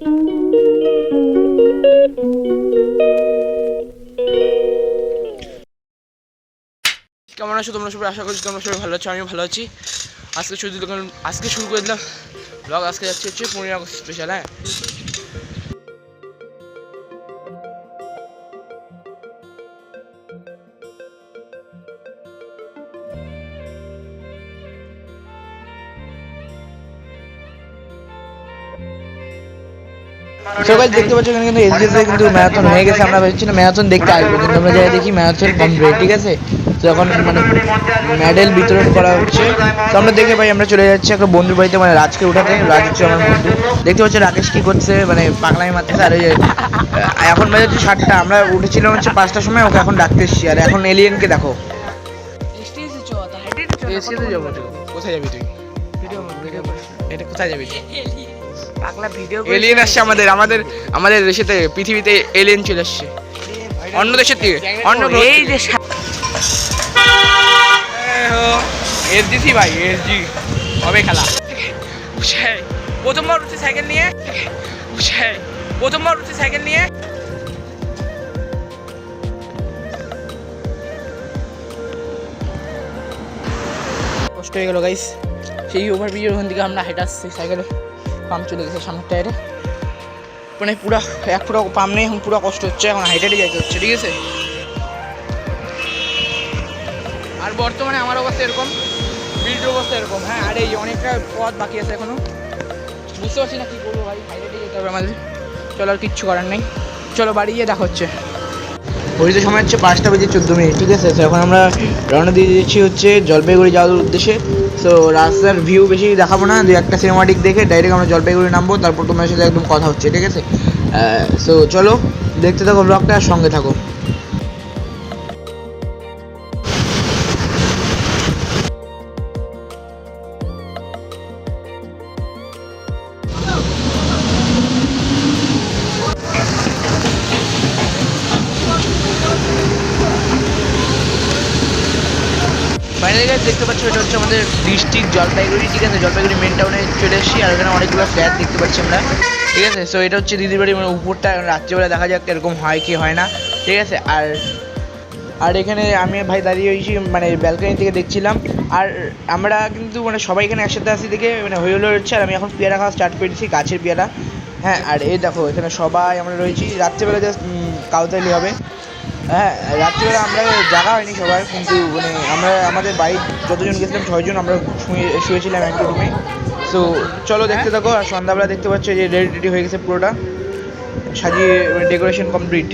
কেমন আছো? তোমরা সবাই আশা করছি তোমরা সবাই ভালো আছো, আমিও ভালো আছি। আজকে শুরু আজকে শুরু করে দিলাম। ব্লগ আজকে যাচ্ছে হচ্ছে পনেরোই আগস্ট স্পেশাল হ্যাঁ? সকাল দেখতে পাচ্ছ এখানে কিন্তু এসবিএস কিন্তু ম্যারাথন হয়ে গেছে আমরা ভেবেছিলাম ম্যারাথন দেখতে আসব কিন্তু আমরা যাই দেখি ম্যারাথন কমপ্লিট ঠিক আছে তো এখন মানে মেডেল বিতরণ করা হচ্ছে তো আমরা দেখে ভাই আমরা চলে যাচ্ছি একটা বন্ধুর বাড়িতে মানে রাজকে উঠাতে রাজ হচ্ছে আমার বন্ধু দেখতে পাচ্ছি রাকেশ কি করছে মানে পাগলাই মারতেছে আর এখন বাজে হচ্ছে সাতটা আমরা উঠেছিলাম হচ্ছে পাঁচটার সময় ওকে এখন ডাকতে এসছি আর এখন এলিয়েনকে দেখো কোথায় যাবি তুই এটা কোথায় যাবি তুই পাগলা ভিডিও এলিয়েন আসছে আমাদের আমাদের আমাদের দেশেতে পৃথিবীতে এলিয়েন চলে আসছে। অন্য দেশের থেকে অন্য এই যে এসডিসি ভাই এসজি হবে খেলা। প্রথমবার উঠছি সাইকেল নিয়ে। প্রথমবার উঠছি সাইকেল নিয়ে। কষ্ট হয়ে গেল গাইস সেই ওভারব্রিজের ওখান থেকে আমরা হেঁটে আসছি সাইকেলে পাম্প চলে গেছে সামনের টায়ারে। মানে পুরা এক পুরো পাম্প নেই, এখন পুরো কষ্ট হচ্ছে, এখন হেঁটে যাইতে হচ্ছে, ঠিক আছে? আর বর্তমানে আমার অবস্থা এরকম বিল্ড অবস্থা এরকম হ্যাঁ আর এই অনেকটা পথ বাকি আছে এখনও। বুঝতে পারছি না কী করব ভাই, হাইটে যেতে হবে আমাদের। চলো আর কিচ্ছু করার নেই। চলো বাড়ি গিয়ে দেখা হচ্ছে। ঘড়িতে সময় হচ্ছে পাঁচটা বেজে চোদ্দ মিনিট, ঠিক আছে? তো এখন আমরা রওনা দিয়ে দিচ্ছি হচ্ছে জলপাইগুড়ি যাওয়ার উদ্দেশ্যে। সো রাস্তার ভিউ বেশি দেখাবো না দু একটা সিনেমাটিক দেখে ডাইরেক্ট আমরা জলপাইগুড়ি নামবো, তারপর তোমার সাথে একদম কথা হচ্ছে, ঠিক আছে? সো চলো, দেখতে থাকো ব্লগটা সঙ্গে থাকো। ফাইনালি গাইজ দেখতে পাচ্ছ এটা হচ্ছে আমাদের ডিস্ট্রিক্ট জলপাইগুড়ি, ঠিক আছে? জলপাইগুড়ি মেন টাউনে চলে এসেছি আর এখানে অনেকগুলো ফ্ল্যাট দেখতে পাচ্ছি আমরা, ঠিক আছে? সো এটা হচ্ছে দিদির বাড়ি মানে উপরটা রাত্রিবেলা দেখা যাক এরকম হয় কি হয় না, ঠিক আছে? আর আর এখানে আমি ভাই দাঁড়িয়ে হয়েছি মানে ব্যালকনি থেকে দেখছিলাম, আর আমরা কিন্তু মানে সবাই এখানে একসাথে আসি দেখে মানে হই হলো হচ্ছে, আর আমি এখন পেয়ারা খাওয়া স্টার্ট করে করেছি গাছের পেয়ারা হ্যাঁ? আর এই দেখো, এখানে সবাই আমরা রয়েছি, রাত্রিবেলা জাস্ট কাউতালি হবে। হ্যাঁ রাত্রিবেলা আমরা জাগা হয়নি সবার কিন্তু মানে আমরা আমাদের বাড়ির যতজন গেছিলাম ছয়জন আমরা শুয়ে শুয়েছিলাম একটা রুমে সো চলো দেখতে থাকো আর সন্ধ্যাবেলা দেখতে পাচ্ছ যে রেডি রেডি হয়ে গেছে পুরোটা। সাজিয়ে ডেকোরেশন কমপ্লিট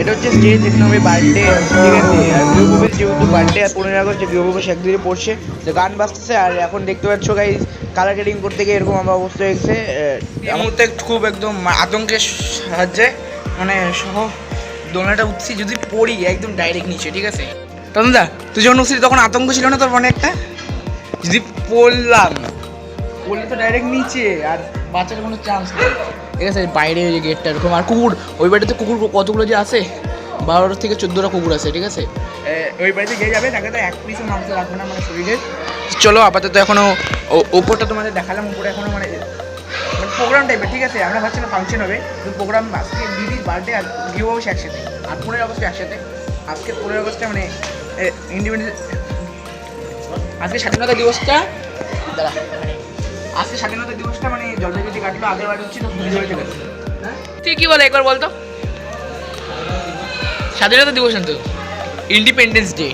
এটা হচ্ছে স্টেজ যেখানে হবে বার্থডে ঠিক আছে আর গৃহপ্রবেশ যেহেতু বার্থডে আর পনেরোই আগস্ট গৃহপ্রবেশ একদিনে পড়ছে। তো গান বাজতেছে আর এখন দেখতে পাচ্ছ গাই কালার গ্রেডিং করতে গিয়ে এরকম আমার অবস্থা হয়ে গেছে। এই মুহূর্তে খুব একদম আতঙ্কের সাহায্যে মানে সহ দোলনাটা উঠছি যদি পড়ি একদম ডাইরেক্ট নিচে ঠিক আছে? তন্দা তুই যখন উঠছিলি তখন আতঙ্ক ছিল না তোর মনে একটা? যদি পড়লাম পড়লে তো ডাইরেক্ট নিচে আর বাচ্চার কোনো চান্স নেই। ঠিক আছে বাইরে ওই যে গেটটা এরকম আর কুকুর ওই বাড়িতে কুকুর কতগুলো যে আছে? বারোটা থেকে চোদ্দোটা কুকুর আছে ঠিক আছে? ওই বাড়িতে যে যাবে তাকে তো এক পিসও মাংস রাখবে না মানে শরীরে। চলো আপাতত এখনও ও- ওপরটা তোমাদের দেখালাম উপরে এখনও মানে মানে প্রোগ্রাম টাইপের ঠিক আছে? আমরা ভাবছিলাম ফাংশন হবে। কিন্তু প্রোগ্রাম আজকে দিদির বার্থডে আর গৃহ অবশ্যই একসাথে। আর পনেরোই আগস্ট একসাথে। আজকে পনেরোই আগস্টে মানে ইন্ডিপেন্ডেন্স আজকে স্বাধীনতা দিবসটা দাঁড়া। আজকে স্বাধীনতা দিবসটা মানে জলপাইগুড়ি কাটলো আগের বাড়ি হচ্ছে তো বাড়িতে গেছে তুই কি বলে একবার বলতো? স্বাধীনতা দিবস তো ইন্ডিপেন্ডেন্স ডে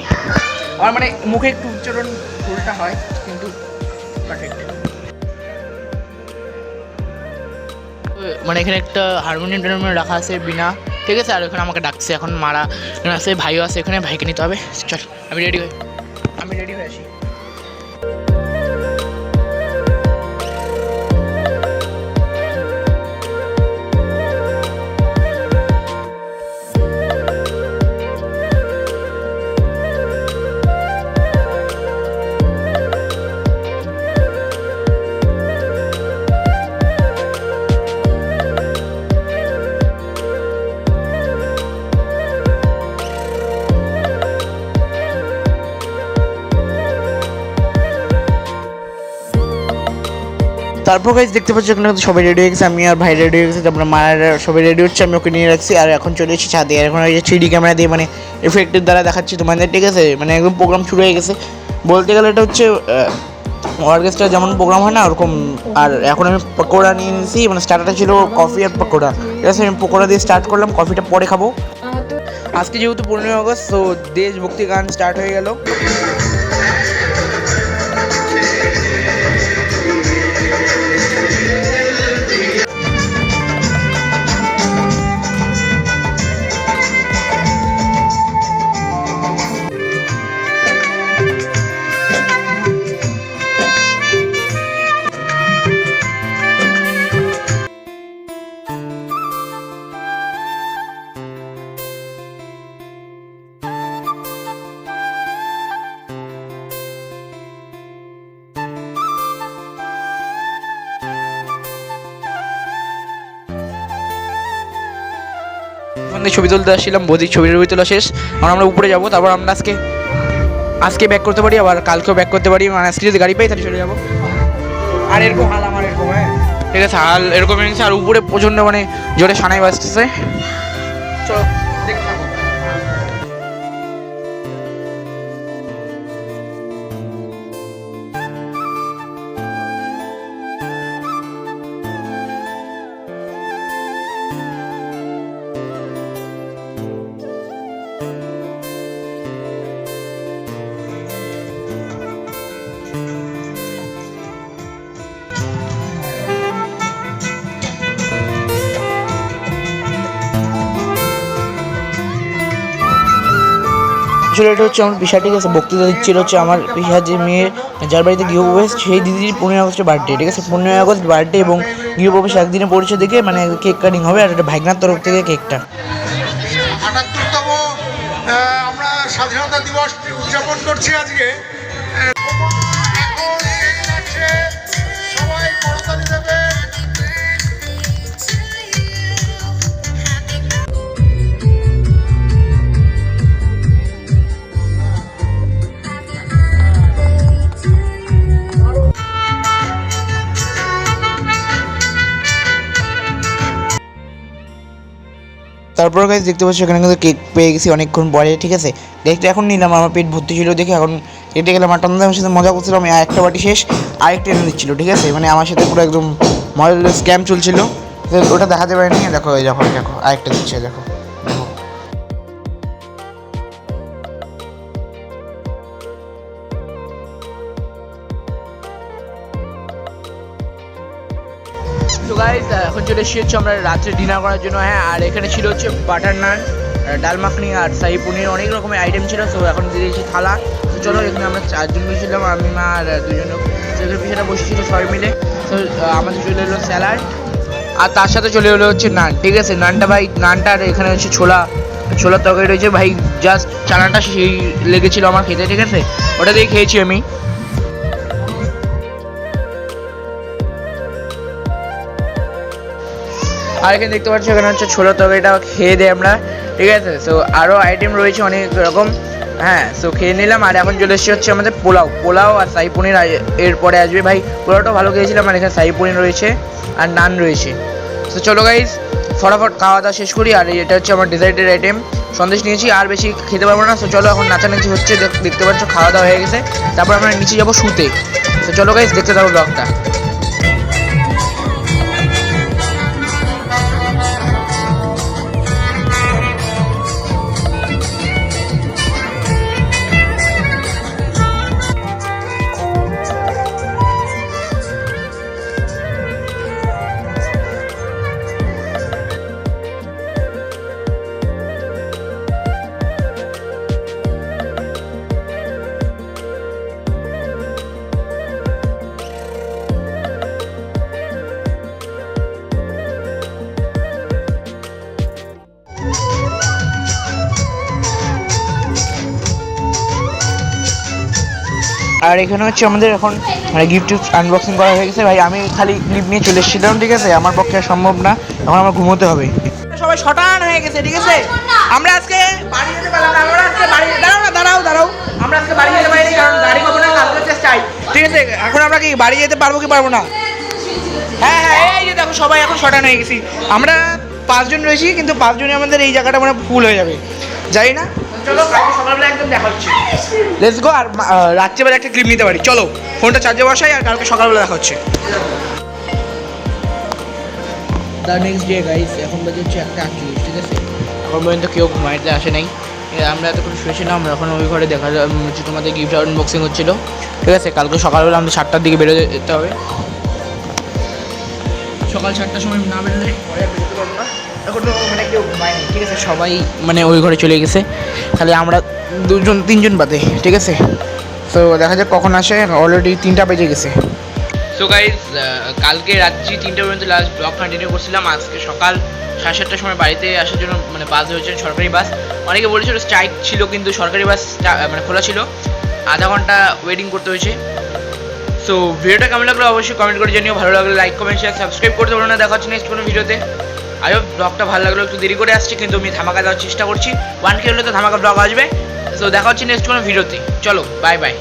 আমার মানে মুখে একটু উচ্চারণ ভুলটা হয়। মানে এখানে একটা হারমোনিয়াম টারমোনিয়াম রাখা আছে বিনা। ঠিক আছে, আর ওখানে আমাকে ডাকছে এখন মারা। এখানে আছে, ভাইও আছে, এখানে ভাইকে নিতে হবে। চল, আমি রেডি হই আমি রেডি হয়ে আসি। তারপর গাইজ দেখতে পাচ্ছি ওখানে সবাই রেডি হয়ে গেছে। আমি আর ভাই রেডি হয়ে গেছে তারপরে মায়ের সবাই রেডি হচ্ছে আমি ওকে নিয়ে রাখছি। আর এখন চলে এসেছি ছাদে। আর এখন ওই যে থ্রি ক্যামেরা দিয়ে মানে এফেক্টের দ্বারা দেখাচ্ছি তোমাদের ঠিক আছে? মানে একদম প্রোগ্রাম শুরু হয়ে গেছে। বলতে গেলে এটা হচ্ছে অর্কেস্ট্রা যেমন প্রোগ্রাম হয় না ওরকম। আর এখন আমি পকোড়া নিয়ে নিয়েছি মানে স্টার্টারটা ছিল কফি আর পকোড়া। ঠিক আছে আমি পকোড়া দিয়ে স্টার্ট করলাম কফিটা পরে খাব। আজকে যেহেতু পনেরোই আগস্ট তো দেশভক্তি গান স্টার্ট হয়ে গেল। ওখান ছবি তুলতে আসছিলাম, বৌদির ছবি টবি তোলা শেষ। এখন আমরা উপরে যাব, তারপর আমরা আজকে আজকে ব্যাক করতে পারি, আবার কালকেও ব্যাক করতে পারি মানে আজকে যদি গাড়ি পাই তাহলে চলে যাব। আর এরকম হাল আমার এরকম হ্যাঁ। ঠিক আছে, হাল এরকম আর উপরে প্রচণ্ড মানে জোরে সানাই বাজতেছে। আসলে এটা হচ্ছে আমার পিসা ঠিক আছে? বক্তৃতা দিচ্ছিল হচ্ছে আমার পিসা যে মেয়ে যার বাড়িতে গৃহপ্রবেশ, সেই দিদির পনেরোই আগস্টের বার্থডে ঠিক আছে? পনেরোই আগস্ট বার্থডে এবং গৃহপ্রবেশ একদিনে পরিচয় দেখে মানে কেক কাটিং হবে আর একটা ভাইগনার তরফ থেকে কেকটা আটাত্তরতম আমরা স্বাধীনতা দিবস উদযাপন করছি আজকে। তারপর গাইজ দেখতে পাচ্ছি এখানে কিন্তু কেক পেয়ে গেছি অনেকক্ষণ পরে, ঠিক আছে? কেকটা এখন নিলাম, আমার পেট ভর্তি ছিল দেখে এখন কেটে গেলাম, আর আমার সাথে মজা করছিলাম একটা বাটি শেষ, আরেকটা এনে দিচ্ছিল, ঠিক আছে? মানে আমার সাথে পুরো একদম মজার স্ক্যাম চলছিল। ওটা দেখাতে পারিনি, দেখো দেখো দেখো, আরেকটা দিচ্ছে, দেখো। গাইজ এখন চলে এসেছি হচ্ছে আমরা রাত্রে ডিনার করার জন্য হ্যাঁ আর এখানে ছিল হচ্ছে বাটার নান ডাল মাখনি আর শাহি পনির, অনেক রকমের আইটেম ছিল তো এখন দিয়ে দিয়েছি থালা। তো চলো, এখানে আমরা চারজন বসেছিলাম আমি, মা আর দুজন সেখানে পিছনে বসেছিল সবাই মিলে। তো আমাদের চলে এলো স্যালাড আর তার সাথে চলে এলো হচ্ছে নান ঠিক আছে? নানটা ভাই, নানটা আর এখানে হচ্ছে ছোলা, ছোলার তরকারি রয়েছে। ভাই জাস্ট চানাটা সেই লেগেছিল আমার খেতে, ঠিক আছে? ওটা দিয়ে খেয়েছি আমি। আর এখানে দেখতে পাচ্ছি, এখানে হচ্ছে ছোলা তরকারিটা খেয়ে দেয় আমরা, ঠিক আছে? সো আরও আইটেম রয়েছে অনেক রকম। হ্যাঁ সো খেয়ে নিলাম। আর এখন চলে এসেছে হচ্ছে আমাদের পোলাও। পোলাও আর সাই পনির এরপরে আসবে। ভাই, পোলাওটা ভালো খেয়েছিলাম, আর এখানে সাই পনির রয়েছে আর নান রয়েছে। তো চলো গাইজ ফটাফট খাওয়া দাওয়া শেষ করি। আর এটা হচ্ছে আমার ডিজার্টের আইটেম সন্দেশ নিয়েছি, আর বেশি খেতে পারব না। তো চলো এখন নাচানাচি হচ্ছে। দেখতে পাচ্ছ, খাওয়া দাওয়া হয়ে গেছে। তারপর আমরা নিচে যাব শুতে। তো চলো গাইজ দেখতে থাকো ব্লগটা আর এখানে হচ্ছে আমাদের এখন মানে গিফট আনবক্সিং করা হয়ে গেছে। ভাই, আমি খালি ক্লিপ নিয়ে চলে এসেছিলাম, ঠিক আছে? আমার পক্ষে সম্ভব না। এখন আমার ঘুমোতে হবে। সবাই শটান হয়ে গেছে, ঠিক আছে? আমরা আজকে বাড়ি যেতে পারলাম না, আমরা আজকে বাড়ি দাঁড়াও না, দাঁড়াও দাঁড়াও। আমরা আজকে বাড়ি যেতে পারিনি, কারণ গাড়ি পাবো না কালকে চাই। ঠিক আছে? এখন আমরা কি, বাড়ি যেতে পারব কি পারব না? হ্যাঁ হ্যাঁ এই যে দেখো, সবাই এখন শটান হয়ে গেছি। আমরা পাঁচজন রয়েছি, কিন্তু পাঁচজনে আমাদের এই জায়গাটা মানে ফুল হয়ে যাবে। যাই না? চলো কালকে সকালবেলা একদম দেখা হচ্ছে লেটস গো আর রাত্রেবেলা একটা ক্লিপ নিতে পারি। চলো ফোনটা চার্জে বসাই আর কালকে সকালবেলা দেখা হচ্ছে দ্য নেক্সট ডে গাইস এখন বাজে হচ্ছে একটা আটচল্লিশ ঠিক আছে? এখন পর্যন্ত কেউ ঘুমাইতে আসে নাই। আমরা এতক্ষণ শুয়েছিলাম এখন ওই ঘরে দেখা হচ্ছে তোমাদের গিফট আনবক্সিং হচ্ছিল। ঠিক আছে কালকে সকালবেলা আমাদের সাতটার দিকে বেরোতে যেতে হবে। সকাল সাতটার সময় না বেরোলে পরে বেরোতে পারব না। এখনও মানে কেউ ঘুমায়নি, ঠিক আছে? সবাই মানে ওই ঘরে চলে গেছে। খালি আমরা দুজন, তিনজন বাদে, ঠিক আছে? তো দেখা যাক কখন আসে। অলরেডি তিনটা বেজে গেছে। সো গাইজ কালকে রাত্রি তিনটে পর্যন্ত লাস্ট ব্লগ কন্টিনিউ করছিলাম। আজকে সকাল সাড়ে সাতটার সময় বাড়িতে আসার জন্য মানে বাস হয়েছে সরকারি বাস। অনেকে বলেছিল স্ট্রাইক ছিল, কিন্তু সরকারি বাস মানে খোলা ছিল। আধা ঘণ্টা ওয়েটিং করতে হয়েছে। সো ভিডিওটা কেমন লাগল অবশ্যই কমেন্ট করে জানিও। ভালো লাগলে লাইক কমেন্ট শেয়ার সাবস্ক্রাইব করতে পারো না। দেখা হচ্ছে নেক্সট কোনো ভিডিওতে হোপ ব্লগটা ভালো লাগল, একটু দেরি করে আসছি, কিন্তু আমি ধামাকা দেওয়ার চেষ্টা করছি। ওয়ান কে হলে তো ধামাকা ব্লগ আসবে। তো দেখা হচ্ছে নেক্সট কোনো ভিডিওতে চলো বাই বাই